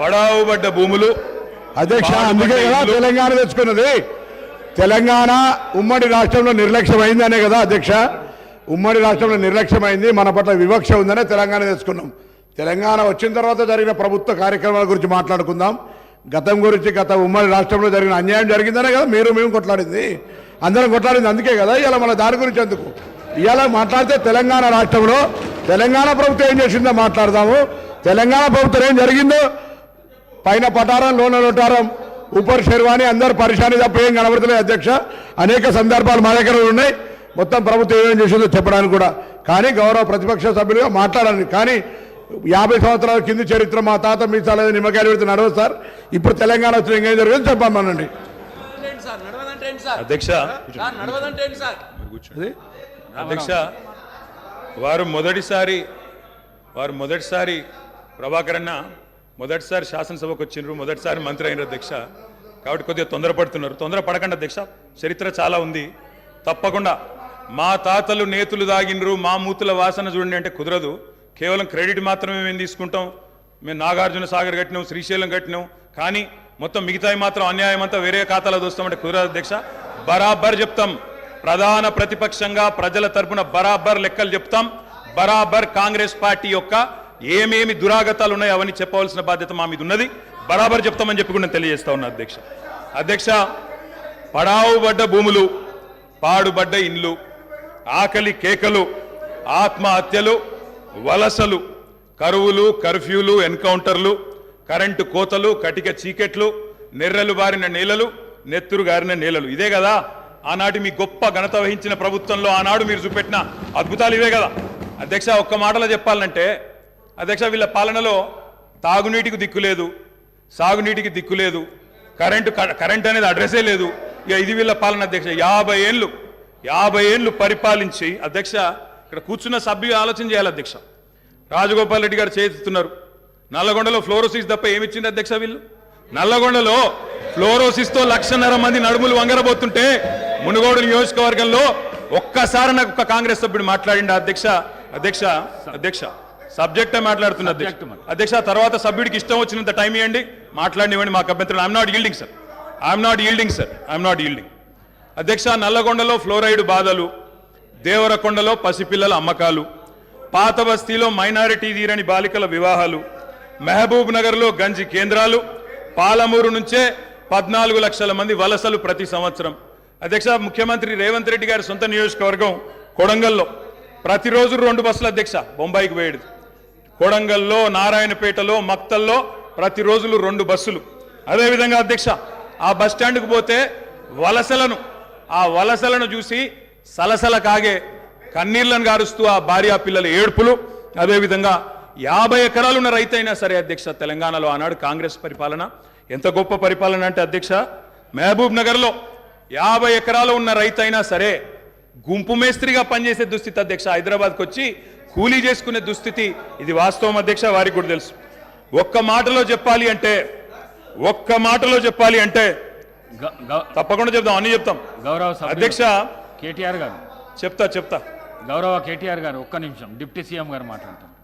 పడావుబడ్డ భూములు. అధ్యక్ష అందుకే కదా. తెలంగాణ తెచ్చుకున్నది. తెలంగాణ ఉమ్మడి రాష్ట్రంలో నిర్లక్ష్యమైందనే కదా అధ్యక్ష. ఉమ్మడి రాష్ట్రంలో నిర్లక్ష్యమైంది మన పట్ల వివక్ష ఉందనే తెలంగాణ తెచ్చుకున్నాం. తెలంగాణ వచ్చిన తర్వాత జరిగిన ప్రభుత్వ కార్యక్రమాల గురించి మాట్లాడుకుందాం. గతం గురించి గత ఉమ్మడి రాష్ట్రంలో జరిగిన అన్యాయం జరిగిందనే కదా మీరు మేము కొట్లాడింది. అందరం కొట్లాడింది అందుకే కదా ఇవాళ మన దాని గురించి ఎందుకు? ఇవాళ మాట్లాడితే తెలంగాణ రాష్ట్రంలో తెలంగాణ ప్రభుత్వం ఏం చేసిందో మాట్లాడదాము. తెలంగాణ ప్రభుత్వం ఏం జరిగిందో పైన పటారం లోన లోటారం ఉపర్ శర్వాణి అందరు పరిశాని తప్ప ఏం కనబడతలేదు అధ్యక్ష? అనేక సందర్భాలు మా దగ్గర ఉన్నాయి. మొత్తం ప్రభుత్వం ఏమేం చేసిందో చెప్పడానికి కూడా. కానీ గౌరవ ప్రతిపక్ష సభ్యులుగా మాట్లాడాలి. కానీ యాభై సంవత్సరాల కింది చరిత్ర మా తాత మీ చాలా నిమ్మకాయలు పెడితే నడవదు సార్. ఇప్పుడు తెలంగాణ వచ్చిన ఇంకేం జరిగింది చెప్పమనండి అధ్యక్ష. వారు మొదటిసారి వారు మొదటిసారి ప్రభాకర్ అన్న మొదటిసారి శాసనసభకు వచ్చిండ్రు మొదటిసారి మంత్రి అయిన అధ్యక్ష కాబట్టి కొద్దిగా తొందరపడుతున్నారు. తొందర పడకుండా అధ్యక్ష చరిత్ర చాలా ఉంది. తప్పకుండా. మా తాతలు నేతులు దాగిండ్రు మా మూతుల వాసన చూడండి అంటే కుదరదు. కేవలం క్రెడిట్ మాత్రమే మేము తీసుకుంటాం. మేము నాగార్జున సాగర్ కట్టినాం శ్రీశైలం కట్టినాం. కానీ మొత్తం మిగతాయి మాత్రం అన్యాయం అంతా వేరే ఖాతాలో దోస్తామంటే కుదరదు అధ్యక్ష బరాబర్ చెప్తాం. ప్రధాన ప్రతిపక్షంగా ప్రజల తరపున బరాబర్ లెక్కలు చెప్తాం. బరాబర్ కాంగ్రెస్ పార్టీ యొక్క ఏమేమి దురాగతాలు ఉన్నాయో అవన్నీ చెప్పవలసిన బాధ్యత మా మీద ఉన్నది. బరాబర్ చెప్తామని చెప్పి కూడా నేను తెలియజేస్తా ఉన్నా అధ్యక్ష. అధ్యక్ష పడావుబడ్డ భూములు పాడుబడ్డ ఇండ్లు ఆకలి కేకలు ఆత్మహత్యలు వలసలు కరువులు కర్ఫ్యూలు ఎన్కౌంటర్లు కరెంటు కోతలు కటిక చీకెట్లు నెర్రలు బారిన నేలలు నెత్తురు గారిన నేలలు. ఇదే కదా ఆనాటి మీ గొప్ప ఘనత వహించిన ప్రభుత్వంలో ఆనాడు మీరు చూపెట్టిన అద్భుతాలు ఇవే కదా. అధ్యక్ష ఒక్క మాటలో చెప్పాలంటే అధ్యక్ష వీళ్ళ పాలనలో తాగునీటికి దిక్కు లేదు సాగునీటికి దిక్కు లేదు కరెంటు కరెంట్ అనేది అడ్రస్సే లేదు. ఇక ఇది వీళ్ళ పాలన అధ్యక్ష. యాభై ఏళ్ళు యాభై ఏళ్ళు పరిపాలించి అధ్యక్ష ఇక్కడ కూర్చున్న సభ్యులు ఆలోచన చేయాలి అధ్యక్ష. రాజగోపాల్ రెడ్డి గారు చేస్తున్నారు నల్లగొండలో ఫ్లోరోసిస్ తప్ప ఏమిచ్చింది అధ్యక్ష వీళ్ళు? నల్లగొండలో ఫ్లోరోసిస్తో లక్షన్నర మంది నడుములు వంగరబోతుంటే మునుగోడు నియోజకవర్గంలో ఒక్కసారి నాకు ఒక కాంగ్రెస్ సభ్యుడు మాట్లాడిండ అధ్యక్ష అధ్యక్ష అధ్యక్ష. సబ్జెక్టే మాట్లాడుతున్న అధ్యక్ష. అధ్యక్ష తర్వాత సభ్యుడికి ఇష్టం వచ్చినంత టైం ఇవ్వండి మాట్లాడినివ్వండి మాకు అభ్యంతరం I'm not yielding sir I'm not yielding sir I'm not yielding అధ్యక్ష నల్లగొండలో ఫ్లోరైడ్ బాధలు దేవరకొండలో పసిపిల్లల అమ్మకాలు పాత బస్తీలో మైనారిటీ తీరని బాలికల వివాహాలు మహబూబ్ నగర్లో గంజి కేంద్రాలు పాలమూరు నుంచే పద్నాలుగు లక్షల మంది వలసలు ప్రతి సంవత్సరం. అధ్యక్ష ముఖ్యమంత్రి రేవంత్ రెడ్డి గారి సొంత నియోజకవర్గం కొడంగల్లో. ప్రతిరోజు రెండు బస్సులు అధ్యక్ష బొంబాయికి పోయేది. కొడంగల్లో నారాయణపేటలో మక్తల్లో ప్రతిరోజులు రెండు బస్సులు. అదేవిధంగా అధ్యక్ష ఆ బస్ స్టాండ్కు పోతే వలసలను ఆ వలసలను చూసి సలసల కాగే కన్నీళ్ళను గారుస్తూ ఆ భార్య పిల్లల ఏడుపులు. అదేవిధంగా యాభై ఎకరాలున్న రైతైనా సరే అధ్యక్ష తెలంగాణలో ఆనాడు కాంగ్రెస్ పరిపాలన. ఎంత గొప్ప పరిపాలన అంటే అధ్యక్ష మహబూబ్ నగర్లో యాభై ఎకరాలు ఉన్న రైతైనా సరే గుంపు మేస్త్రిగా పనిచేసే దుస్థితి అధ్యక్ష హైదరాబాద్కి వచ్చి కూలీ చేసుకునే దుస్థితి ఇది వాస్తవం అధ్యక్ష వారికి కూడా తెలుసు. ఒక్క మాటలో చెప్పాలి అంటే ఒక్క మాటలో చెప్పాలి అంటే తప్పకుండా చెప్తాం అన్ని చెప్తాం. గౌరవ అధ్యక్ష కేటీఆర్ గారు. చెప్తా చెప్తా. గౌరవ కేటీఆర్ గారు ఒక్క నిమిషం డిప్యూటీ సీఎం గారు మాట్లాడతారు.